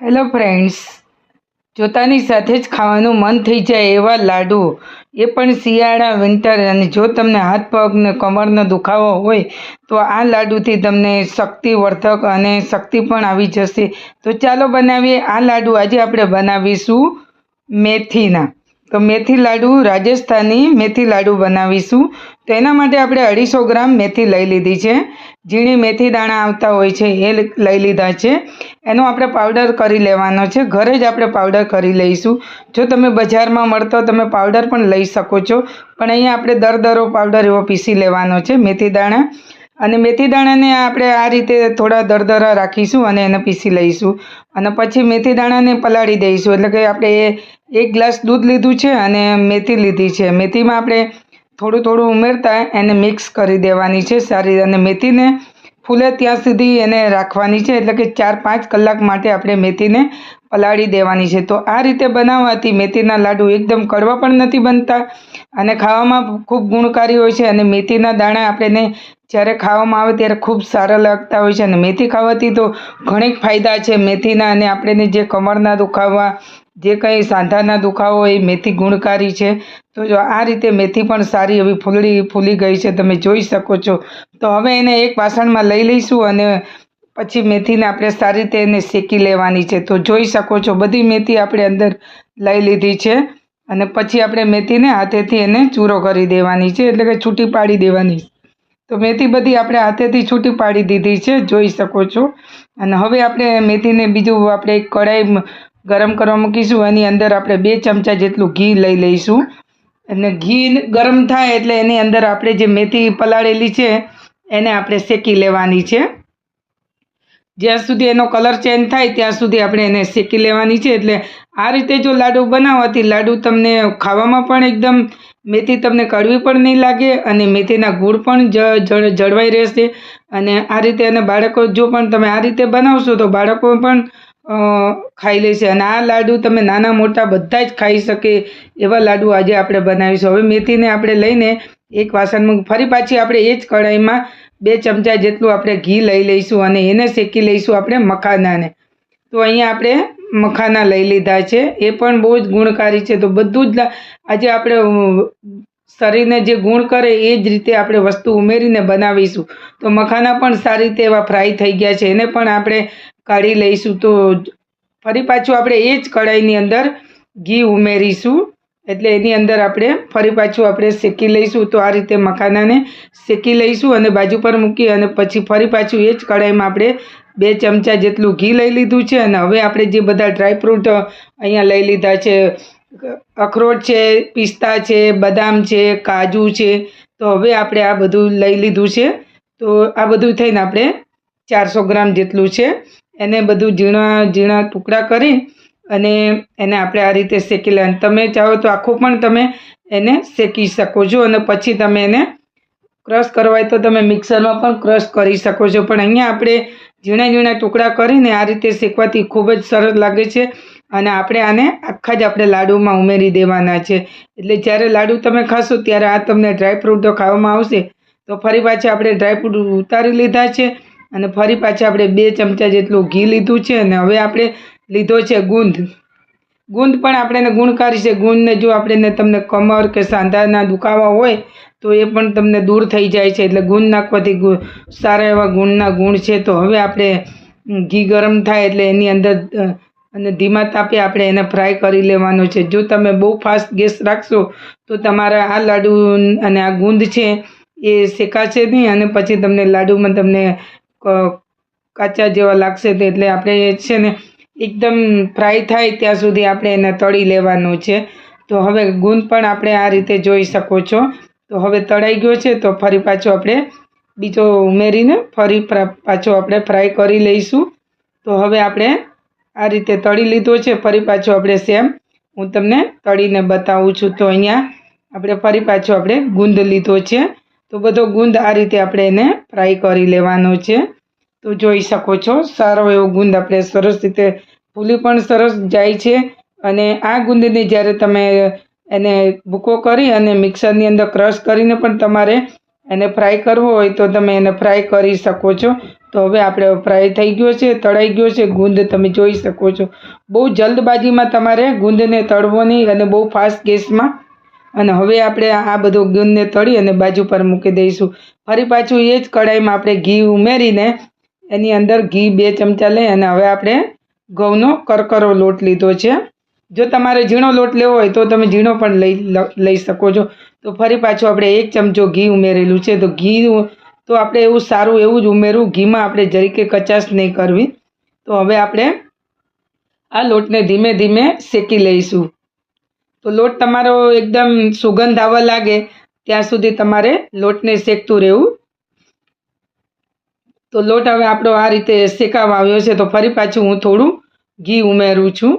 Hello friends જોતાની સાથે જ ખાવાનું મન થઈ જાય એવા લાડુ. એ પણ શિયાળા વિન્ટર અને જો તમને હાથ પગને કમરનો દુખાવો હોય, તો આ લાડુથી તમને શક્તિવર્ધક અને શક્તિ પણ આવી જશે. તો ચાલો બનાવીએ આ લાડુ. આજે આપણે બનાવીશું મેથીના. તો મેથી લાડુ, રાજસ્થાની મેથી લાડુ બનાવીશું. તો એના માટે આપણે અઢીસો ગ્રામ મેથી લઈ લીધી છે. ઝીણી મેથી દાણા આવતા હોય છે, એ લઈ લીધા છે. એનો આપણે પાવડર કરી લેવાનો છે. ઘરે જ આપણે પાવડર કરી લઈશું. જો તમે બજારમાં મળતો તમે પાવડર પણ લઈ શકો છો. પણ અહીંયા આપણે દરદરો પાવડર એવો પીસી લેવાનો છે, મેથી દાણા. અને મેથી દાણાને આપણે આ રીતે થોડા દરદરા રાખીશું અને એને પીસી લઈશું. અને પછી મેથી દાણાને પલાળી દઈશું. એટલે કે આપણે એક ગ્લાસ દૂધ લીધું છે અને મેથી લીધી છે. મેથીમાં આપણે થોડું થોડું ઉમેરતા એને મિક્સ કરી દેવાની છે સારી. અને મેથીને ફૂલે ત્યાં સુધી એને રાખવાની છે, એટલે કે ચાર પાંચ કલાક માટે આપણે મેથીને પલાળી દેવાની છે. તો આ રીતે બનાવવાથી મેથીના લાડુ એકદમ કડવા પણ નથી બનતા અને ખાવામાં ખૂબ ગુણકારી હોય છે અને મેથીના દાણા આપણે જ્યારે ખાવામાં આવે ત્યારે ખૂબ સારા લાગતા હોય છે. અને મેથી ખાવાથી તો ઘણી ફાયદા છે મેથીના અને આપણે જે કમરના દુખાવા, જે કંઈ સાંધાના દુખાવો, એ મેથી ગુણકારી છે. તો જો આ રીતે મેથી પણ સારી એવી ફૂલડી ફૂલી ગઈ છે, તમે જોઈ શકો છો. તો હવે એને એક વાસણમાં લઈ લઈશું અને પછી મેથીને આપણે સારી રીતે એને શેકી લેવાની છે. તો જોઈ શકો છો, બધી મેથી આપણે અંદર લઈ લીધી છે અને પછી આપણે મેથીને હાથેથી એને ચૂરો કરી દેવાની છે, એટલે કે છૂટી પાડી દેવાની તો મેથી બધી આપણે હાથેથી છૂટી પાડી દીધી છે, જોઈ શકો છો. અને હવે આપણે મેથીને બીજું આપણે એક કઢાઈ ગરમ કરવા મૂકીશું, એની અંદર આપણે બે ચમચા જેટલું ઘી લઈ લઈશું. અને ઘી ગરમ થાય એટલે એની અંદર આપણે જે મેથી પલાળેલી છે, એને આપણે શેકી લેવાની છે. જ્યાં સુધી એનો કલર ચેન્જ થાય, ત્યાં સુધી આપણે એને શેકી લેવાની છે. એટલે આ રીતે જો લાડુ બનાવવાથી લાડુ તમને ખાવામાં પણ એકદમ મેથી તમને કડવી પણ નહીં લાગે અને મેથીના ગુળ પણ જળવાઈ રહેશે. અને આ રીતે અને બાળકો જો પણ તમે આ રીતે બનાવશો તો બાળકો પણ ખાઈ લેશે અને આ લાડુ તમે નાના મોટા બધા જ ખાઈ શકે એવા લાડુ આજે આપણે બનાવીશું. હવે મેથીને આપણે લઈને એક વાસણમાં ફરી પાછી આપણે એ જ કઢાઈમાં બે ચમચા જેટલું આપણે ઘી લઈ લઈશું અને એને શેકી લઈશું આપણે મખાનાને. તો અહીંયા આપણે મખાના લઈ લીધા છે. એ પણ બહુ જ ગુણકારી છે. તો બધું જ આજે આપણે શરીરને જે ગુણ કરે એ જ રીતે આપણે વસ્તુ ઉમેરીને બનાવીશું. તો મખાના પણ સારી રીતે એવા ફ્રાય થઈ ગયા છે. એને પણ આપણે કાઢી લઈશું તો ફરી પાછું આપણે એ જ કઢાઈની અંદર ઘી ઉમેરીશું. એટલે એની અંદર આપણે ફરી પાછું આપણે શેકી લઈશું તો આ રીતે મખાનાને શેકી લઈશું અને બાજુ પર મૂકી અને પછી ફરી પાછું એ જ કઢાઈમાં આપણે બે ચમચા જેટલું ઘી લઈ લીધું છે અને હવે આપણે જે બધા ડ્રાયફ્રૂટ અહીંયા લઈ લીધા છે, અખરોટ છે, પિસ્તા છે, બદામ છે, કાજુ છે, તો હવે આપણે આ બધું લઈ લીધું છે. તો આ બધું થઈને આપણે ચારસો ગ્રામ જેટલું છે. એને બધું ઝીણા ઝીણા ટુકડા કરી અને એને આપણે આ રીતે શેકી લે. તમે ચાહો તો આખું પણ તમે એને શેકી શકો છો અને પછી તમે એને ક્રશ કરવા તો તમે મિક્સરમાં પણ ક્રશ કરી શકો છો. પણ અહીંયા આપણે ઝીણા ઝીણા ટુકડા કરીને આ રીતે શેકવાથી ખૂબ જ સરસ લાગે છે અને આપણે આને આખા જ આપણે લાડુમાં ઉમેરી દેવાના છે. એટલે જ્યારે લાડુ તમે ખાશો ત્યારે આ તમને ડ્રાયફ્રૂટો ખાવામાં આવશે. તો ફરી પાછા આપણે ડ્રાયફ્રૂટ ઉતારી લીધા છે. અને ફરી પાછા આપણે બે ચમચા જેટલું ઘી લીધું છે અને હવે આપણે લીધો છે ગુંદ. ગુંદ પણ આપણે ગુણકારી છે. ગુંદને જો આપણે તમને કમર કે સાંધાના દુખાવા હોય, તો એ પણ તમને દૂર થઈ જાય છે. એટલે ગુંદ નાખવાથી સારા એવા ગુણના ગુણ છે. તો હવે આપણે ઘી ગરમ થાય એટલે એની અંદર અને ધીમા તાપે આપણે એને ફ્રાય કરી લેવાનો છે. જો તમે બહુ ફાસ્ટ ગેસ રાખશો, તો તમારા આ લાડુ અને આ ગુંદ છે એ શેકાશે નહીં અને પછી તમને લાડુમાં તમને કાચા જેવા લાગશે તો એટલે આપણે છે ને એકદમ ફ્રાય થાય ત્યાં સુધી આપણે એને તળી લેવાનું છે. તો હવે ગુંદ પણ આપણે આ રીતે જોઈ શકો છો. તો હવે તળાઈ ગયો છે તો ફરી પાછો આપણે બીજો ઉમેરીને ફરી પાછો આપણે ફ્રાય કરી લઈશું. તો હવે આપણે આ રીતે તળી લીધો છે. ફરી પાછો આપણે સેમ હું તમને તળીને બતાવું છું. તો અહીંયા આપણે ફરી પાછો આપણે ગુંદ લીધો છે. તો બધો ગુંદ આ રીતે આપણે એને ફ્રાય કરી લેવાનો છે. તો જોઈ શકો છો, સારો એવો ગુંદ આપણે સરસ રીતે ફૂલી પણ સરસ જાય છે અને આ ગુંદને જ્યારે તમે એને ભૂકો કરી અને મિક્સરની અંદર ક્રશ કરીને પણ તમારે એને ફ્રાય કરવો હોય તો તમે એને ફ્રાય કરી શકો છો. તો હવે આપણે ફ્રાય થઈ ગયો છે, તળાઈ ગયો છે, ગુંદ તમે જોઈ શકો છો. બહુ જલ્દબાજીમાં તમારે ગુંદને તળવો નહીં અને બહુ ફાસ્ટ ગેસમાં અને હવે આપણે આ બધો ગુંદને તળી અને બાજુ પર મૂકી દઈશું. ફરી પાછું એ જ કઢાઈમાં આપણે ઘી ઉમેરીને એની અંદર ઘી બે ચમચા લઈ અને હવે આપણે ઘઉંનો કરકરો લોટ લીધો છે. જો તમારે ઝીણો લોટ લેવો હોય તો તમે ઝીણો પણ લઈ લઈ શકો છો. તો ફરી પાછું આપણે એક ચમચો ઘી ઉમેરેલું છે. તો ઘી તો આપણે એવું સારું એવું જ ઉમેરવું ઘીમાં આપણે જરીકે કચાશ નહીં કરવી. તો હવે આપણે આ લોટને ધીમે ધીમે શેકી લઈશું. તો લોટ તમારો એકદમ સુગંધ આવવા લાગે, ત્યાં સુધી તમારે લોટને શેકતું રહેવું. તો લોટ હવે આપણો આ રીતે શેકાવા આવ્યો છે, તો ફરી પાછું હું થોડું ઘી ઉમેરું છું.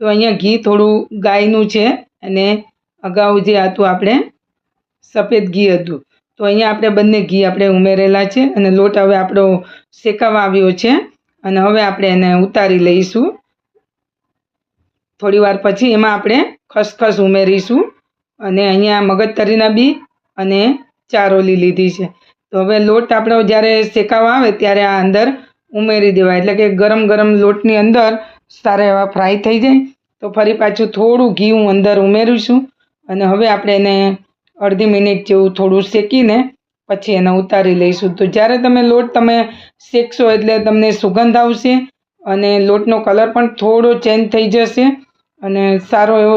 તો અહીંયા ઘી થોડું ગાયનું છે અને અગાઉ જે હતું આપણે સફેદ ઘી હતું. તો અહીંયા આપણે બંને ઘી આપણે ઉમેરેલા છે અને લોટ હવે આપણો શેકાવા આવ્યો છે અને હવે આપણે એને ઉતારી લઈશું. થોડી વાર પછી એમાં આપણે ખસખસ ઉમેરીશું અને અહીંયા મગજતરીના બી અને ચારોલી લીધી છે. તો હવે લોટ આપણો જ્યારે શેકાવા આવે ત્યારે આ અંદર ઉમેરી દેવાય. એટલે કે ગરમ ગરમ લોટની અંદર સારા એવા ફ્રાય થઈ જાય. તો ફરી પાછું થોડું ઘી હું અંદર ઉમેરીશું અને હવે આપણે એને અડધી મિનિટ જેવું થોડું શેકીને પછી એને ઉતારી લઈશું. તો જ્યારે તમે લોટ તમે શેકશો એટલે તમને સુગંધ આવશે અને લોટનો કલર પણ થોડો ચેન્જ થઈ જશે અને સારો એવો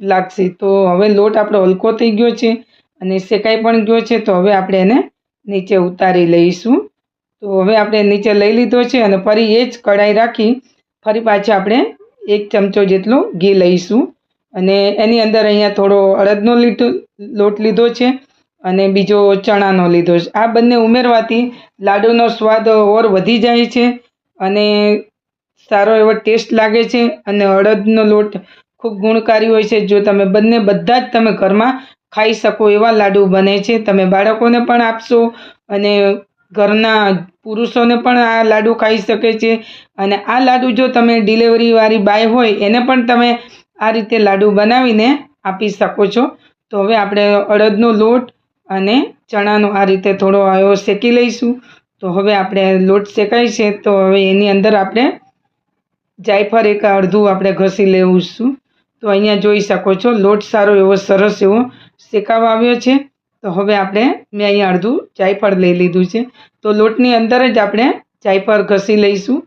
લાગશે. તો હવે લોટ આપણો હલકો થઈ ગયો છે અને શેકાઈ પણ ગયો છે, તો હવે આપણે એને નીચે ઉતારી લઈશું. તો હવે આપણે નીચે લઈ લીધો છે અને ફરી એ જ કઢાઈ રાખી ફરી પાછા આપણે એક ચમચો જેટલો ઘી લઈશું. અને એની અંદર અહીંયા થોડો અડદનો લીધો લોટ લીધો છે અને બીજો ચણાનો લીધો છે. આ બંને ઉમેરવાથી લાડુનો સ્વાદ ઓર વધી જાય છે અને સારો એવો ટેસ્ટ લાગે છે અને અડદનો લોટ ખૂબ ગુણકારી હોય છે. જો તમે બંને બધા જ તમે ઘરમાં ખાઈ શકો એવા લાડુ બને છે. તમે બાળકોને પણ આપશો અને ઘરના પુરુષોને પણ આ લાડુ ખાઈ શકે છે. અને આ લાડુ જો તમે ડિલિવરીવાળી બાય હોય, એને પણ તમે આ રીતે લાડુ બનાવીને આપી શકો છો. તો હવે આપણે અડદનો લોટ અને ચણાનો આ રીતે થોડો આયો શેકી લઈશું. તો હવે આપણે લોટ શેકાય છે. તો હવે એની અંદર આપણે જાયફળ એક અડધું આપણે ઘસી લેવું છું તો અહીંયા જોઈ શકો છો, લોટ સારો એવો સરસ એવો શેકાવા આવ્યો છે. તો હવે આપણે, મેં અહીંયા અડધું જાયફળ લઈ લીધું છે. તો લોટની અંદર જ આપણે જાયફળ ઘસી લઈશું.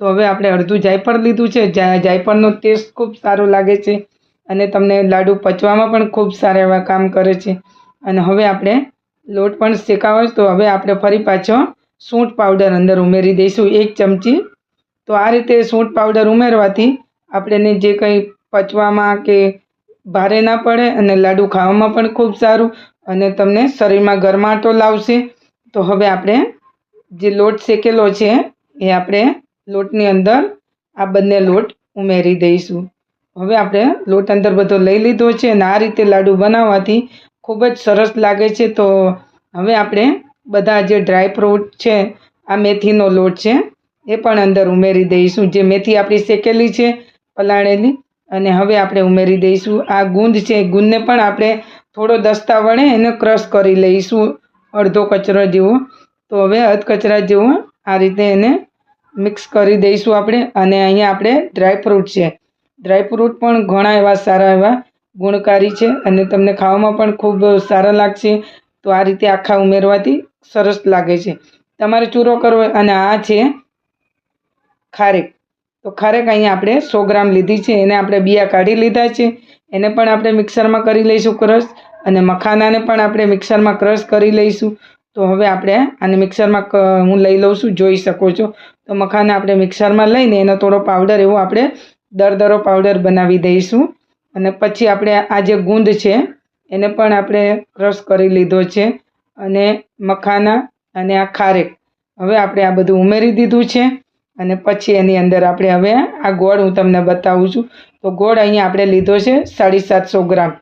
તો હવે આપણે અડધું જાયફળ લીધું છે. જાયફળનો ટેસ્ટ ખૂબ સારો લાગે છે અને તમને લાડુ પચવામાં પણ ખૂબ સારા એવા કામ કરે છે. અને હવે આપણે લોટ પણ શેકાવો તો હવે આપણે ફરી પાછો સૂંઠ પાવડર અંદર ઉમેરી દઈશું એક ચમચી. તો આ રીતે સૂંઠ પાવડર ઉમેરવાથી આપણને જે કંઈ પચવામાં કે ભારે ના પડે અને લાડુ ખાવામાં પણ ખૂબ સારું અને તમને શરીરમાં ગરમાટો લાવશે. તો હવે આપણે જે લોટ શેકેલો છે એ આપણે લોટની અંદર આ બંને લોટ ઉમેરી દઈશું. હવે આપણે લોટ અંદર બધો લઈ લીધો છે અને આ રીતે લાડુ બનાવવાથી ખૂબ જ સરસ લાગે છે. તો હવે આપણે બધા જે ડ્રાય ફ્રૂટ છે, આ મેથીનો લોટ છે એ પણ અંદર ઉમેરી દઈશું. જે મેથી આપણી શેકેલી છે, પલાળેલી અને હવે આપણે ઉમેરી દઈશું. આ ગુંદ છે ગુંદને પણ આપણે થોડો દસ્તા વડે એને ક્રશ કરી લઈશું, અડધો કચરો જેવો. તો હવે અધ કચરા જેવો આ રીતે એને મિક્સ કરી દઈશું આપણે. અને અહીંયા આપણે ડ્રાયફ્રૂટ છે. ડ્રાયફ્રૂટ પણ ઘણા એવા સારા એવા ગુણકારી છે અને તમને ખાવામાં પણ ખૂબ સારા લાગશે. તો આ રીતે આખા ઉમેરવાથી સરસ લાગે છે. તમારે ચૂરો કરવો અને આ છે ખારેક. તો ખારેક અહીંયા આપણે સો ગ્રામ લીધી છે. એને આપણે બિયા કાઢી લીધા છે. એને પણ આપણે મિક્સરમાં કરી લઈશું ક્રશ અને મખાનાને પણ આપણે મિક્સરમાં ક્રશ કરી લઈશું. તો હવે આપણે આને મિક્સરમાં હું લઈ લઉં છું. જોઈ શકો છો. તો મખાના આપણે મિક્સરમાં લઈને એનો થોડો પાવડર એવો આપણે દરદરો પાવડર બનાવી દઈશું. અને પછી આપણે આ જે ગુંદ છે, એને પણ આપણે ક્રશ કરી લીધો છે. અને મખાના અને આ ખારેક. હવે આપણે આ બધું ઉમેરી દીધું છે. અને પછી એની અંદર આપણે હવે આ ગોળ હું તમને બતાવું છું. તો ગોળ અહીંયા આપણે લીધો છે સાડી સાતસો ગ્રામ.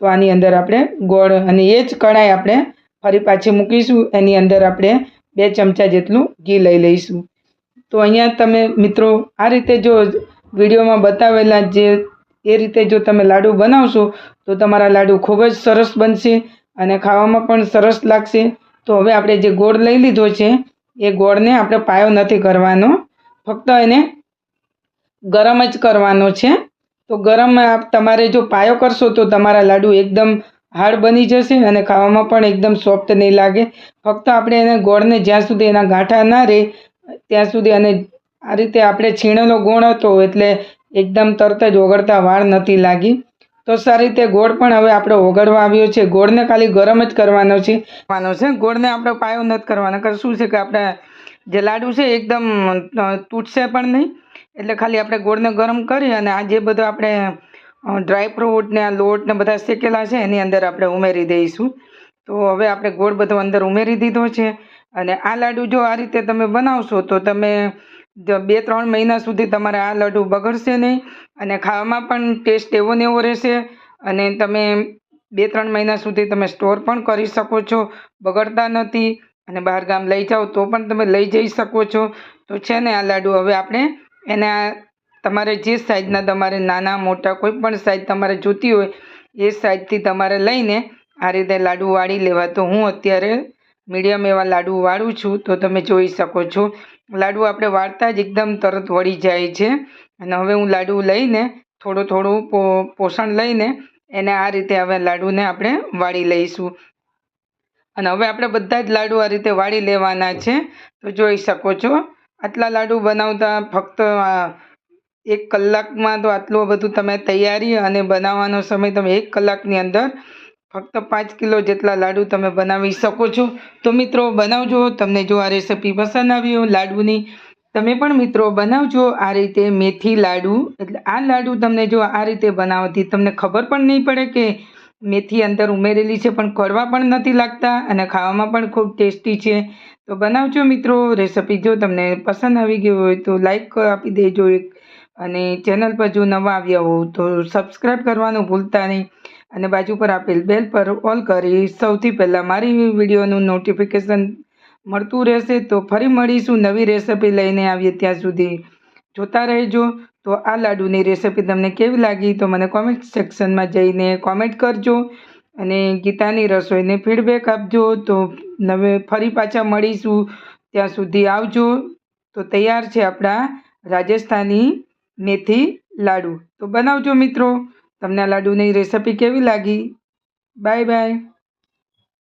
તો આની અંદર આપણે ગોળ અને એ જ કઢાઈ આપણે ફરી પાછી મૂકીશું. એની અંદર આપણે બે ચમચા જેટલું ઘી લઈ લઈશું. તો અહીંયા તમે મિત્રો આ રીતે જો વિડીયોમાં બતાવેલા જે એ રીતે જો તમે લાડુ બનાવશો, તો તમારા લાડુ ખૂબ જ સરસ બનશે અને ખાવામાં પણ સરસ લાગશે. તો હવે આપણે જે ગોળ લઈ લીધો છે, એ ગોળને આપણે પાયો નથી કરવાનો. ફક્ત એને ગરમ જ કરવાનો છે. તો ગરમ તમારે જો પાયો કરશો તો તમારા લાડુ એકદમ હાર્ડ બની જશે અને ખાવામાં પણ એકદમ સોફ્ટ નહીં લાગે. ફક્ત આપણે એને ગોળને જ્યાં સુધી એના ગાંઠા ના રહે ત્યાં સુધી અને આ રીતે આપણે છીણેલો ગોળ હતો એટલે એકદમ તરત જ ઓગળતા વાળ નથી લાગી. તો સારી રીતે ગોળ પણ હવે આપણે ઓગળવા આવ્યો છે. ગોળને ખાલી ગરમ જ કરવાનો છે. કરવાનો છે ગોળને આપણે પાયો નથી કરવાનો. શું છે કે આપણે જે લાડુ છે એકદમ તૂટશે પણ નહીં. એટલે ખાલી આપણે ગોળને ગરમ કરી અને આ જે બધો આપણે ડ્રાય ફ્રૂટ ને આ લોટ ને બધા શેકેલા છે એની અંદર આપણે ઉમેરી દઈશું. તો હવે આપણે ગોળ બધો અંદર ઉમેરી દીધો છે. અને આ લાડુ જો આ રીતે તમે બનાવશો તો તમે બે ત્રણ મહિના સુધી તમારે આ લાડુ બગડશે નહીં અને ખાવામાં પણ ટેસ્ટ એવો ને એવો રહેશે. અને તમે બે ત્રણ મહિના સુધી તમે સ્ટોર પણ કરી શકો છો. બગડતા નથી. અને બહાર ગામ લઈ જાઓ તો પણ તમે લઈ જઈ શકો છો. તો છે ને આ લાડુ હવે આપણે એને આ તમારે જે સાઇઝના તમારે નાના મોટા કોઈ પણ સાઇઝ તમારે જોતી હોય એ સાઇઝથી તમારે લઈને આ રીતે લાડુ વાળી લેવા. તો હું અત્યારે મીડિયમ એવા લાડુ વાળું છું તો તમે જોઈ શકો છો. લાડુ આપણે વાળતા જ એકદમ તરત વળી જાય છે. અને હવે હું લાડુ લઈને થોડું થોડું પોષણ લઈને એને આ રીતે હવે લાડુને આપણે વાળી લઈશું. અને હવે આપણે બધા જ લાડુ આ રીતે વાળી લેવાના છે. તો જોઈ શકો છો, આટલા લાડુ બનાવતા ફક્ત એક કલાકમાં તો આટલું બધું તમે તૈયારી અને બનાવવાનો સમય તમે એક કલાકની અંદર ફક્ત પાંચ કિલો જેટલા લાડુ તમે બનાવી શકો છો. તો મિત્રો, બનાવજો. તમને જો આ રેસીપી પસંદ આવી લાડુની, તમે પણ મિત્રો બનાવજો આ રીતે મેથી લાડુ. એટલે આ લાડુ તમને જો આ રીતે બનાવવાથી તમને ખબર પણ નહીં પડે કે મેથી અંદર ઉમેરેલી છે, પણ કડવા પણ નથી લાગતા અને ખાવામાં પણ ખૂબ ટેસ્ટી છે. તો બનાવજો મિત્રો રેસીપી, જો તમને પસંદ આવી ગઈ હોય તો લાઈક આપી દેજો એક. અને ચેનલ પર જો નવા આવ્યા હો તો સબસ્ક્રાઈબ કરવાનું ભૂલતા નહીં. અને બાજુ પર આપેલ બેલ પર ઓલ કરી સૌથી પહેલાં મારી વિડીયોનું નોટિફિકેશન મળતું રહેશે. તો ફરી મળીશું નવી રેસીપી લઈને આવીએ ત્યાં સુધી. જોતા રહેજો. તો આ લાડુની રેસીપી તમને કેવી લાગી તો મને કોમેન્ટ સેક્શનમાં જઈને કોમેન્ટ કરજો અને ગીતાની રસોઈને ફીડબેક આપજો. તો નવે ફરી પાછા મળીશું. ત્યાં સુધી આવજો. તો તૈયાર છે આપણા રાજસ્થાની મેથી લાડુ. તો બનાવજો મિત્રો. તમને આ લાડુની રેસીપી કેવી લાગી? Bye bye